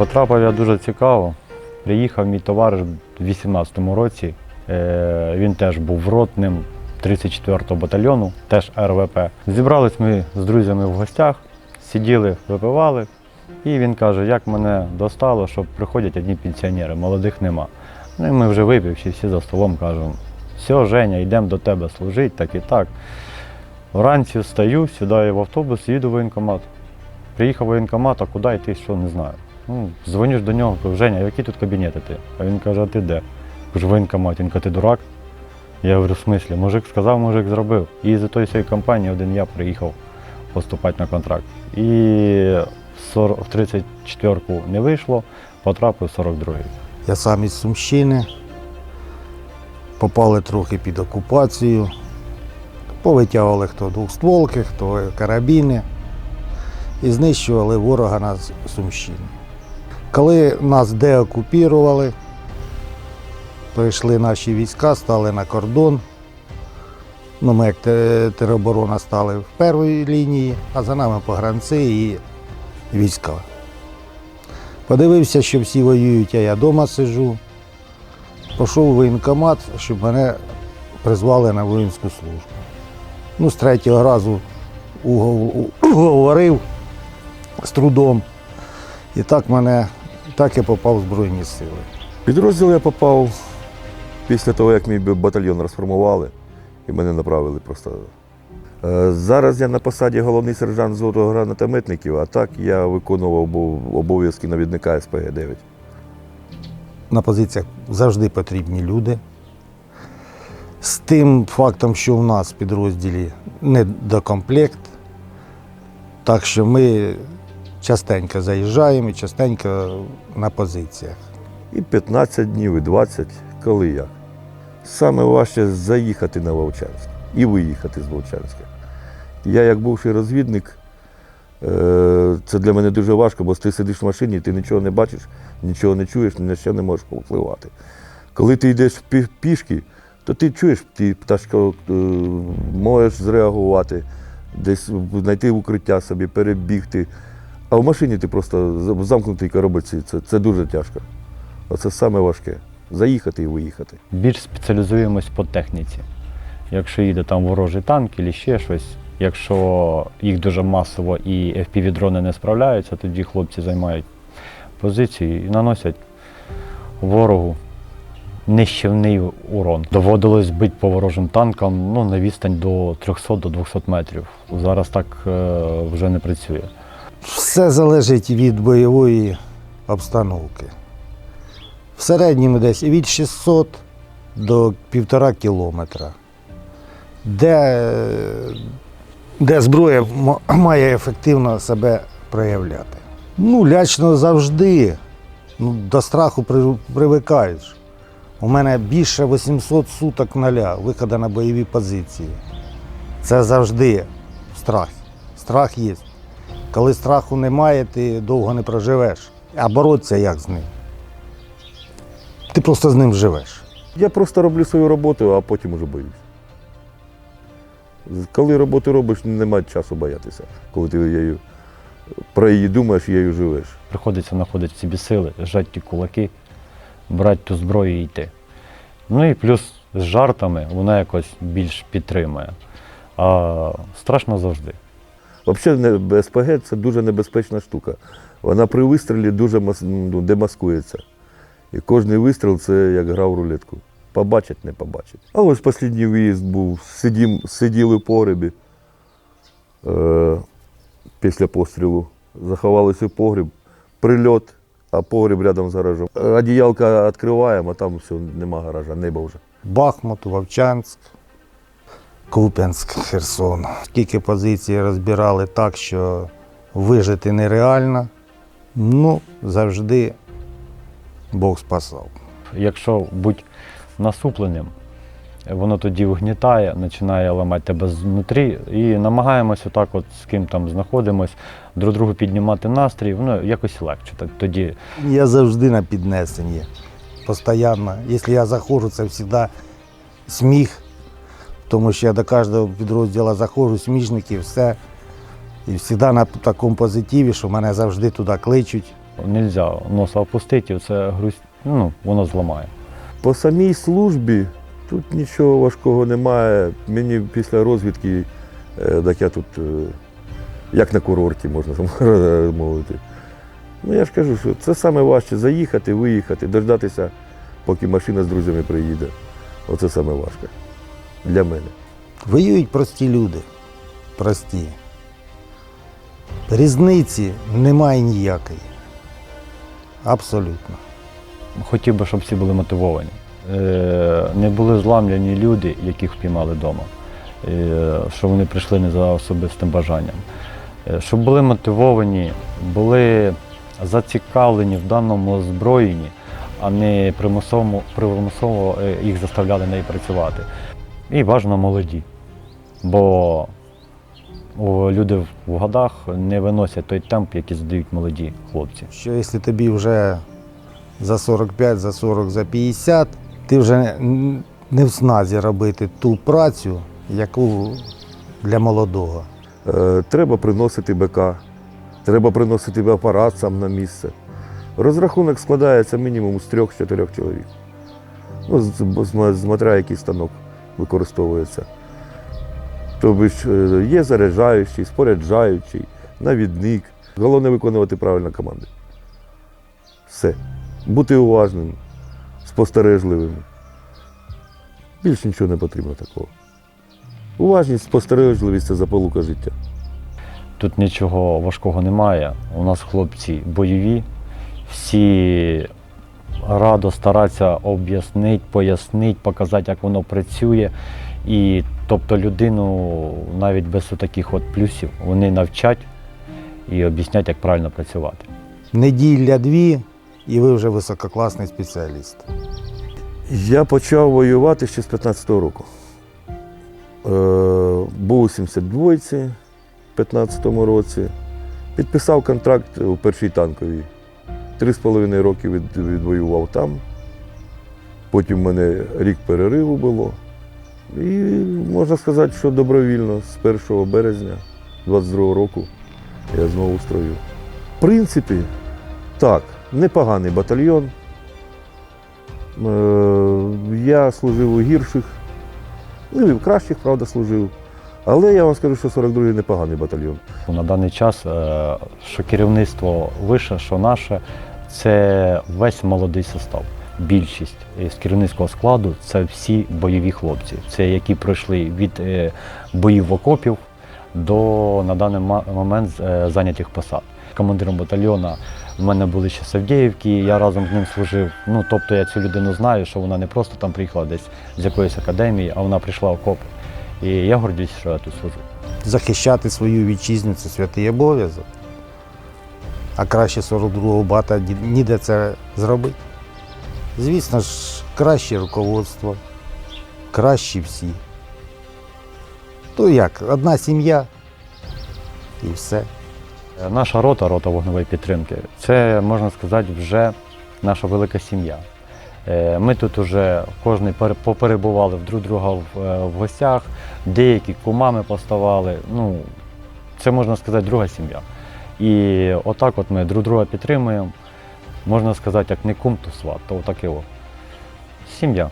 Потрапив я дуже цікаво. Приїхав мій товариш у 18-му році. Е, Він теж був ротним 34-го батальйону, теж РВП. Зібрались ми з друзями в гостях, сиділи, випивали. І він каже, як мене достало, що приходять одні пенсіонери, молодих нема. Ну і ми вже випивши, всі за столом кажемо, все, Женя, йдемо до тебе служити, так і так. Вранці встаю, сідаю в автобус, їду в воєнкомат. Приїхав в воєнкомат, а куди йти, що не знаю. Ну, дзвониш до нього, кажу, Женя, які тут кабінети ти? А він каже, а ти де? Кажу, в воєнкоматі. Він каже, ти дурак? Я говорю, в смислі, мужик сказав, мужик зробив. І з тої всієї компанії один я приїхав поступати на контракт. І в 40 в 34-ку не вийшло, потрапив в 42-й. Я сам із Сумщини. Попали трохи під окупацію. Повитягували хто двохстволки, хто карабіни. І знищували ворога на Сумщині. Коли нас деокупірували, прийшли наші війська, стали на кордон. Ну, ми як тероборона стали в першій лінії, а за нами погранці і війська. Подивився, що всі воюють, а я вдома сиджу. Пішов у воєнкомат, щоб мене призвали на воїнську службу. Ну, з третього разу угов- уговорив з трудом. І так мене так я попав в Збройні сили. Підрозділ я попав після того, як мій батальйон розформували і мене направили просто. Е, Зараз я на посаді головний сержант золотого гранатометників, а так я виконував обов'язки навідника СПГ-9. На позиціях завжди потрібні люди. З тим фактом, що в нас в підрозділі недокомплект, так що ми частенько заїжджаємо і частенько на позиціях. І 15 днів, і 20, коли як. Саме важче заїхати на Вовчанськ і виїхати з Вовчанська. Я, як бувший розвідник, е, це для мене дуже важко, бо ти сидиш в машині, ти нічого не бачиш, нічого не чуєш, ні на що не можеш повпливати. Коли ти йдеш пі- пішки, то ти чуєш, ти пташко е, можеш зреагувати, десь знайти укриття собі, перебігти. А в машині ти просто в замкнутій коробці, це, це дуже тяжко. Оце саме важке. Заїхати і виїхати. більш спеціалізуємось по техніці. Якщо їде там ворожий танк або ще щось, якщо їх дуже масово і FPV-дрони не справляються, тоді хлопці займають позиції і наносять ворогу нищівний урон. Доводилось бити по ворожим танкам ну, на відстань до 300 до 200 метрів. Зараз так е, вже не працює. Все залежить від бойової обстановки. В середньому десь від 600 до півтора кілометра. Де, де зброя має ефективно себе проявляти. Ну, лячно завжди. Ну, до страху при- привикаєш. У мене більше 800 суток нуля виходу на бойові позиції. Це завжди страх. Страх є. Коли страху немає, ти довго не проживеш. А боротися як з ним? Ти просто з ним живеш. Я просто роблю свою роботу, а потім уже боюсь. Коли роботу робиш, немає часу боятися. Коли ти її, про її думаєш, її живеш. Приходиться знаходити в собі сили, зжати ті кулаки, брати ту зброю і йти. Ну і плюс з жартами вона якось більш підтримує. А страшно завжди. Взагалі, СПГ це дуже небезпечна штука. Вона при вистрілі дуже ну, демаскується. І кожний вистріл це як гра в рулетку. Побачать, не побачать. А ось останній виїзд був. Сидім, сиділи в погребі е, після пострілу. Заховалися в погріб, прильот, а погріб рядом з гаражем. Е, Одіялка відкриваємо, а там все, нема гаража, небо вже. Бахмут, Вовчанськ, Куп'янськ, Херсон. Скільки позицій розбирали так, що вижити нереально. Ну, завжди Бог спасав. Якщо бути насупленим, воно тоді угнітає, починає ламати тебе знутрі і намагаємося так, от з ким там знаходимось, друг другу піднімати настрій, воно якось легше. Так тоді Я завжди на піднесенні. Постоянно. Якщо я заходжу, це завжди сміх, тому що я до кожного підрозділу заходжу, смішники, все. І завжди на такому позитиві, що мене завжди туди кличуть, не можна носа опустити, це грусть, ну, воно зламає. По самій службі тут нічого важкого немає. Мені після розвідки, е, так я тут, е, як на курорті, можна мовити. Ну я ж кажу, що це саме важче заїхати, виїхати, дождатися, поки машина з друзями приїде. Оце саме важке для мене. Воюють прості люди. Прості. Різниці немає ніякої. Абсолютно. Хотів би, щоб всі були мотивовані. Е, Не були зламлені люди, яких впіймали вдома, Е, що вони прийшли не за особистим бажанням. Е, Щоб були мотивовані, були зацікавлені в даному озброєнні, а не примусово, примусово їх заставляли неї працювати. І бажано молоді. Бо люди в годах не виносять той темп, який задають молоді хлопці. Що якщо тобі вже за 45, за 40, за 50, ти вже не в сназі робити ту працю, яку для молодого. Е, Треба приносити БК, треба приносити апарат сам на місце. Розрахунок складається мінімум з трьох-чотирьох чоловік. Ну, з- бо смотря який станок використовується. Тобто е, є заряджаючий, споряджаючий, навідник. Головне виконувати правильно команди. Все. Бути уважним, спостережливим. Більше нічого не потрібно такого. Уважність, спостережливість це заполука життя. Тут нічого важкого немає. У нас хлопці бойові, всі радо стараються об'яснити, пояснити, показати, як воно працює. І тобто людину навіть без таких от плюсів вони навчать і об'яснять, як правильно працювати. Неділя дві, і ви вже висококласний спеціаліст. Я почав воювати ще з 15-го року. Е, був у 72-ці в 15-му році. Підписав контракт у першій танковій. Три з половиною роки від, відвоював там. Потім в мене рік перериву було. І можна сказати, що добровільно з 1 березня 22-го року я знову в строю. В принципі, так, непоганий батальйон. Е, Я служив у гірших, ну і в кращих, правда, служив. Але я вам скажу, що 42-й непоганий батальйон. На даний час, е, що керівництво вище, що наше, це весь молодий состав. Більшість з керівницького складу це всі бойові хлопці, це які пройшли від е, боїв окопів до на даний момент е, зайнятих посад. Командиром батальйону в мене були ще Савдіївки, я разом з ним служив. Ну тобто я цю людину знаю, що вона не просто там приїхала десь з якоїсь академії, а вона прийшла в окоп. І я гордюсь, що я тут служу. Захищати свою вітчизну це святий обов'язок. А краще 42-го бата ніде це зробити. Звісно ж, краще руководство, кращі всі. То як, одна сім'я і все. Наша рота, рота вогневої підтримки, це можна сказати вже наша велика сім'я. Е, Ми тут вже кожен поперебували в друг друга в, е, гостях, деякі кумами поставали. Ну, це можна сказати друга сім'я. І отак от ми друг друга підтримуємо. Можна сказати, як не кум, то сват, то отаке. Сім'я.